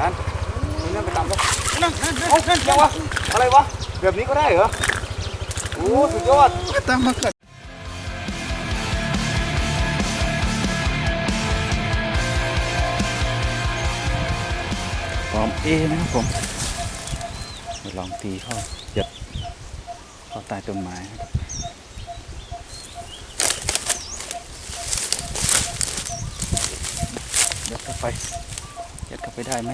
นั่นมึงนั่นไปตามเขานั่นนั่นนั่นนั่นยังวะ อะไรวะ แบบนี้ก็ได้เหรอ โอ้สุดยอดตามมากัดพร้อมเอนะครับผมลองตีเข้ายัดเข้าใต้ต้นไม้นะครับยัดเข้าไป ยัดเข้าไปได้ไหม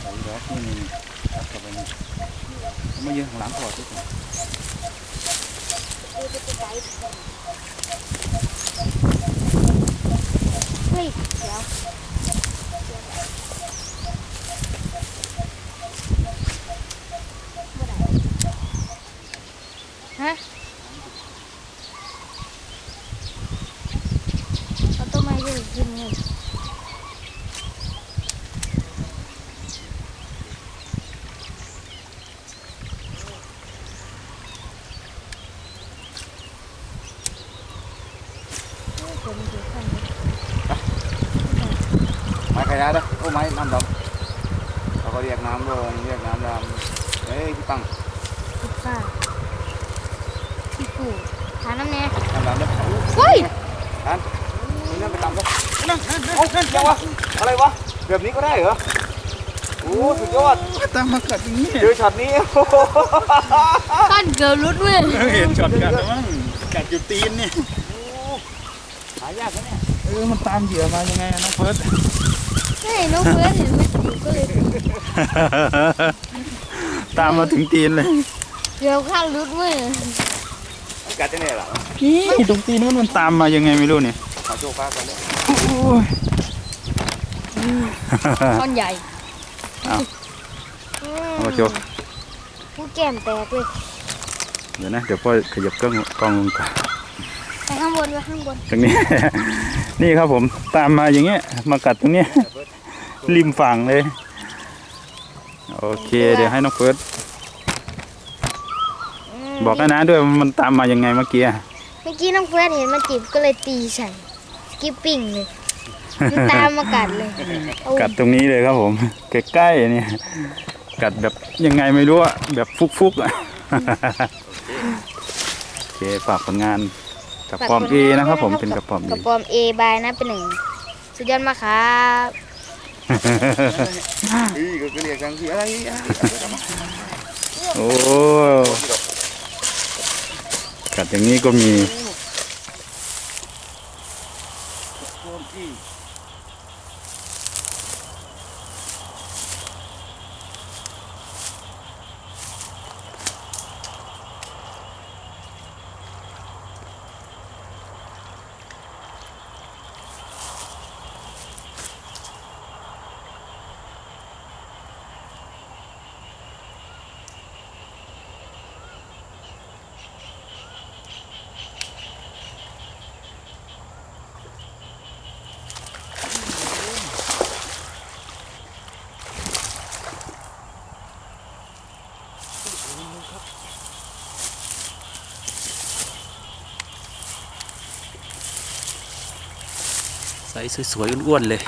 ใส่ดอกนี่นี่นี่ยัดเข้าไปนี่ เอามายืนข้างหลังพอทุก คนอาต้นไม้ยืนกินเลยโอ้ยฝนมันอยู่ข้างนี้ไม้ขยะด้อโอ้ไม้น้ำดำเขาก็เรียกน้ำลงเรียกน้ำดำเฮ้ยพี่ปังพิซซ่าพี่ปู่หาน้ำแน่น้ำดำเด้อเฮ้ยนั่นมึงนั่นไปตามเขานั่นนั่นนั่นยังวะอะไรวะแบบนี้ก็ได้เหรอโอ้สุดยอดตามมากัดอย่างนี้เจอช็อตนี้โอ้นเกิร์ลรุดเว้ยเห็นช็อตกัดแล้วมั้งกัดอยู่ตีนเนี่หายากนะเนี่ยเออมันตามเหยื่อมายังไงอะน้องเฟิร์สไม่เห็นน้องเพื่อนเห็นมันอยู่ก็เลยตามมาถึงตีนเลยเกือบข้างรุดเว้ยมันกัดจะเนี่ยเหรอนี่ตรงตีนนู้นมันตามมายังไงไม่รู้เนี่ยขอโชว์ฟ้าก่อนเลยโอ้ยก้อนใหญ่เอาอืมเอาโจผู้แก้มแตกเลยเดี๋ยวนะ เดี๋ยวพ่อขยับกล้องกล้องลงก่อน ไปข้างบนไปข้างบน ตรงนี้ นี่ครับผมตามมาอย่างเงี้ย มากัดตรงเนี้ย ริมฝั่งเลย โอเค เดี๋ยวให้น้องเฟิร์สมบอกให้นะด้วยว่ามันตามมายังไงเมื่อกี้อะเมื่อกี้น้องเพื่อนเห็นมันจีบก็เลยตีใส่สกิปปิ้งเลยมันตามมากัดเลยเอากัดตรงนี้เลยครับผมใกล้ๆเนี่ยกัดแบบยังไงไม่รู้อะแบบฟุกๆอะโอเคฝากผลงาน กับปอมเอนะครับ ผมเป็นกระป๋อมเอกระป๋อมเอบายนะเป็นหนึ่งสุดยอดมากครับเฮ้ยก็เรียกทางที่อะไรอะไรโอ้กัดอย่างนี้ก็มี สสวยๆอ้วนๆเลย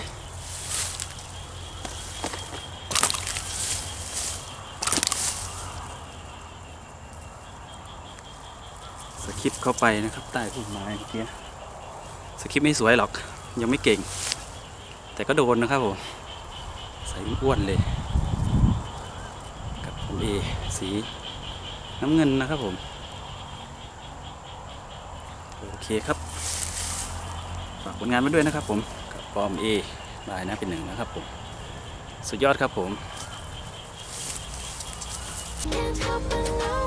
สคริปเข้าไปนะครับ ใต้พุ่มไม้เมื่อกี้สคริปไม่สวยหรอก ยังไม่เก่ง แต่ก็โดนนะครับผม ใสอ้วนเลย กับเอสีน้ำเงินนะครับผม โอเคครับ ฝากผลงานไว้ด้วยนะครับผมกับปอมเอบายนะเป็นหนึ่งนะครับผม สุดยอดครับผม Can't help but know